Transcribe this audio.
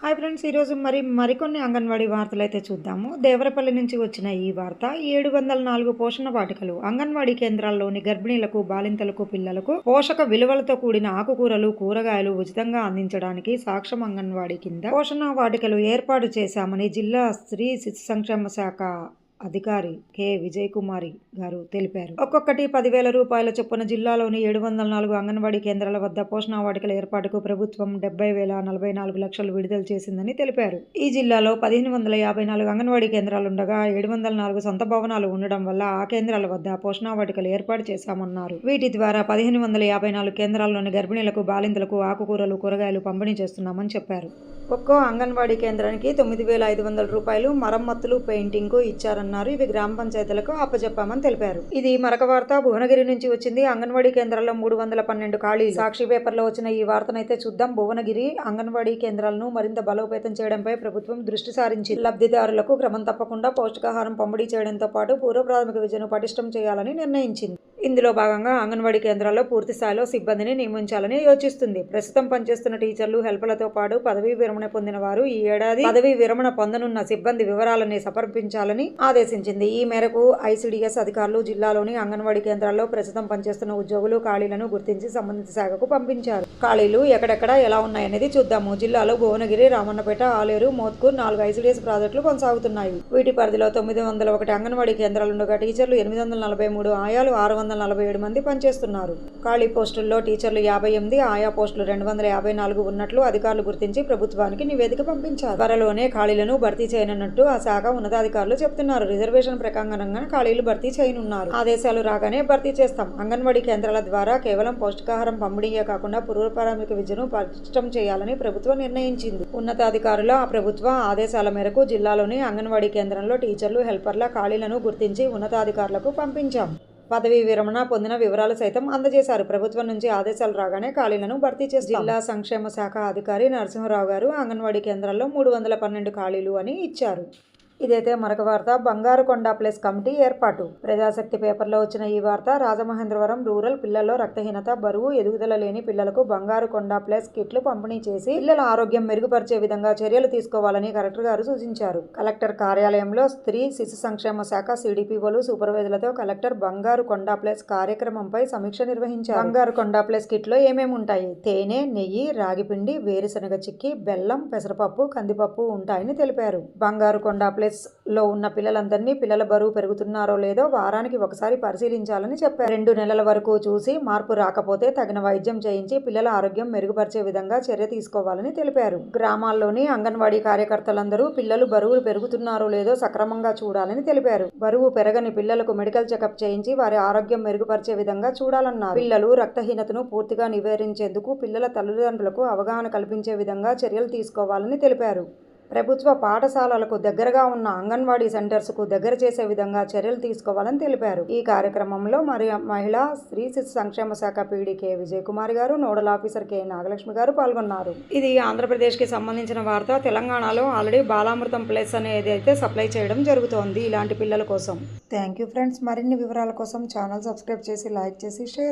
Hi friends ఈరోజు మరి మరికొన్ని అంగన్వాడీ వార్తలు అయితే చూద్దాము. దేవరపల్లి నుంచి వచ్చిన ఈ వార్త ఏడు వందల నాలుగు పోషణ వాటికలు. అంగన్వాడీ కేంద్రాల్లోని గర్భిణీలకు బాలింతలకు పిల్లలకు పోషక విలువలతో కూడిన ఆకుకూరలు కూరగాయలు ఉచితంగా అందించడానికి సాక్ష్యం అంగన్వాడీ కింద పోషణ వాటికలు ఏర్పాటు చేశామని జిల్లా స్త్రీ శిశు సంక్షేమ శాఖ అధికారి కె. విజయ్ కుమారి గారు తెలిపారు. ఒక్కొక్కటి పదివేల రూపాయల చొప్పున జిల్లాలోని ఏడు వందల నాలుగు అంగన్వాడీ కేంద్రాల వద్ద పోషణ వాటికల ఏర్పాటుకు ప్రభుత్వం డెబ్బై వేల నలభై నాలుగు లక్షలు విడుదల చేసిందని తెలిపారు. ఈ జిల్లాలో పదిహేను వందల యాభై నాలుగు అంగన్వాడీ కేంద్రాలుండగా ఏడు వందల నాలుగు సొంత భవనాలు ఉండడం వల్ల ఆ కేంద్రాల వద్ద పోషణ వాటికలు ఏర్పాటు చేశామన్నారు. వీటి ద్వారా పదిహేను వందల యాభై నాలుగు కేంద్రాల్లోని గర్భిణీలకు బాలింతలకు ఆకుకూరలు కూరగాయలు పంపిణీ చేస్తున్నామని చెప్పారు. ఒక్కో అంగన్వాడీ కేంద్రానికి తొమ్మిది వేల ఐదు వందల రూపాయలు మరమ్మతులు పెయింటింగ్ ఇచ్చారన్నారు ఇవి గ్రామ పంచాయతీలకు అప్పచెప్పామని తెలిపారు. ఇది మరొక వార్త. భువనగిరి నుంచి వచ్చింది అంగన్వాడీ కేంద్రాల్లో మూడు వందల పన్నెండు ఖాళీ సాక్షి పేపర్లో వచ్చిన ఈ వార్తనైతే చూద్దాం. భువనగిరి అంగన్వాడీ కేంద్రాలను మరింత బలోపేతం చేయడంపై ప్రభుత్వం దృష్టి సారించి లబ్ధిదారులకు క్రమం తప్పకుండా పౌష్టికాహారం పంపిణీ చేయడంతో పాటు పూర్వ ప్రాథమిక విద్యను పటిష్టం చేయాలని నిర్ణయించింది. ఇందులో భాగంగా అంగన్వాడీ కేంద్రాల్లో పూర్తి స్థాయిలో సిబ్బందిని నియమించాలని యోచిస్తుంది. ప్రస్తుతం పనిచేస్తున్న టీచర్లు హెల్పర్లతో పాటు పదవీ విరమణ పొందిన వారు ఈ ఏడాది పదవీ విరమణ పొందనున్న సిబ్బంది వివరాలని సమర్పించాలని ఆదేశించింది. ఈ మేరకు ఐసీడీఎస్ అధికారులు జిల్లాలోని అంగన్వాడీ కేంద్రాల్లో ప్రస్తుతం పనిచేస్తున్న ఉద్యోగులు ఖాళీలను గుర్తించి సంబంధిత శాఖకు పంపించారు. ఖాళీలు ఎక్కడెక్కడ ఎలా ఉన్నాయనేది చూద్దాము. జిల్లాలో భువనగిరి రామన్నపేట ఆలేరు మోత్కూర్ నాలుగు ఐసిడిఎస్ ప్రాజెక్టులు కొనసాగుతున్నాయి. వీటి పరిధిలో తొమ్మిది వందల ఒకటి అంగన్వాడీ కేంద్రాలు ఉండగా టీచర్లు ఎనిమిది వందల నలభై మూడు ఆయాలు ఆరు వందల నలభై ఏడు మంది పనిచేస్తున్నారు. ఖాళీ పోస్టుల్లో టీచర్లు యాభై ఎనిమిది ఆయా పోస్టులు రెండు వందల యాభై నాలుగు ఉన్నట్లు అధికారులు గుర్తించి ప్రభుత్వానికి నివేదిక పంపించారు. త్వరలోనే ఖాళీలను భర్తీ చేయనున్నట్టు ఆ శాఖ ఉన్నతాధికారులు చెబుతున్నారు. రిజర్వేషన్ ప్రకారంగా ఖాళీలు భర్తీ చేయనున్నారు. ఆదేశాలు రాగానే భర్తీ చేస్తాం. అంగన్వాడీ కేంద్రాల ద్వారా కేవలం పౌష్టికాహారం పంపిణీయే కాకుండా పూర్వప్రాథమిక విద్యను పటిష్టం చేయాలని ప్రభుత్వం నిర్ణయించింది. ఉన్నతాధికారుల ఆ ప్రభుత్వ ఆదేశాల మేరకు జిల్లాలోని అంగన్వాడీ కేంద్రంలో టీచర్లు హెల్పర్ల ఖాళీలను గుర్తించి ఉన్నతాధికారులకు పంపించాం. పదవీ విరమణ పొందిన వివరాలు సైతం అందజేశారు. ప్రభుత్వం నుంచి ఆదేశాలు రాగానే ఖాళీలను భర్తీ చేసి జిల్లా సంక్షేమ శాఖ అధికారి నరసింహరావు గారు అంగన్వాడీ కేంద్రాల్లో మూడు వందల పన్నెండు ఖాళీలు అని ఇచ్చారు. ఇదైతే మరొక వార్త. బంగారుకొండ ప్లస్ కమిటీ ఏర్పాటు. ప్రజాశక్తి పేపర్లో వచ్చిన ఈ వార్త రాజమహేంద్రవరం రూరల్ పిల్లల్లో రక్తహీనత బరువు ఎదుగుదల లేని పిల్లలకు బంగారుకొండ ప్లస్ కిట్లు పంపిణీ చేసి పిల్లల ఆరోగ్యం మెరుగుపరిచే విధంగా చర్యలు తీసుకోవాలని కలెక్టర్ గారు సూచించారు. కలెక్టర్ కార్యాలయంలో స్త్రీ శిశు సంక్షేమ శాఖ సిడిపిఓలు సూపర్వైజర్లతో కలెక్టర్ బంగారు కొండ ప్లస్ కార్యక్రమంపై సమీక్ష నిర్వహించారు. బంగారు కొండ ప్లస్ కిట్లో ఏమేమి ఉంటాయి? తేనె నెయ్యి రాగిపిండి వేరుశనగ చిక్కి బెల్లం పెసరపప్పు కందిపప్పు ఉంటాయని తెలిపారు. బంగారు కొండ ప్లస్ లో ఉన్న పిల్లలందరినీ పిల్లల బరువు పెరుగుతున్నారో లేదో వారానికి ఒకసారి పరిశీలించాలని చెప్పారు. రెండు నెలల వరకు చూసి మార్పు రాకపోతే తగిన వైద్యం చేయించి పిల్లల ఆరోగ్యం మెరుగుపరిచే విధంగా చర్య తీసుకోవాలని తెలిపారు. గ్రామాల్లోని అంగన్వాడీ కార్యకర్తలందరూ పిల్లలు బరువులు పెరుగుతున్నారో లేదో సక్రమంగా చూడాలని తెలిపారు. బరువు పెరగని పిల్లలకు మెడికల్ చెకప్ చేయించి వారి ఆరోగ్యం మెరుగుపరిచే విధంగా చూడాలన్నారు. పిల్లలు రక్తహీనతను పూర్తిగా నివేరించేందుకు పిల్లల తల్లిదండ్రులకు అవగాహన కల్పించే విధంగా చర్యలు తీసుకోవాలని తెలిపారు. ప్రభుత్వ పాఠశాలలకు దగ్గరగా ఉన్న అంగన్వాడీ సెంటర్స్కు దగ్గర చేసే విధంగా చర్యలు తీసుకోవాలని తెలిపారు. ఈ కార్యక్రమంలో మరి మహిళా స్త్రీ శిశు సంక్షేమ శాఖ పీడీ కె విజయ్ కుమార్ గారు నోడల్ ఆఫీసర్ కె నాగలక్ష్మి గారు పాల్గొన్నారు. ఇది ఆంధ్రప్రదేశ్కి సంబంధించిన వార్త. తెలంగాణలో ఆల్రెడీ బాలామృతం ప్లస్ అనేది అయితే సప్లై చేయడం జరుగుతోంది ఇలాంటి పిల్లల కోసం. Thank you friends. మరిన్ని వివరాల కోసం ఛానల్ సబ్స్క్రైబ్ చేసి లైక్ చేసి షేర్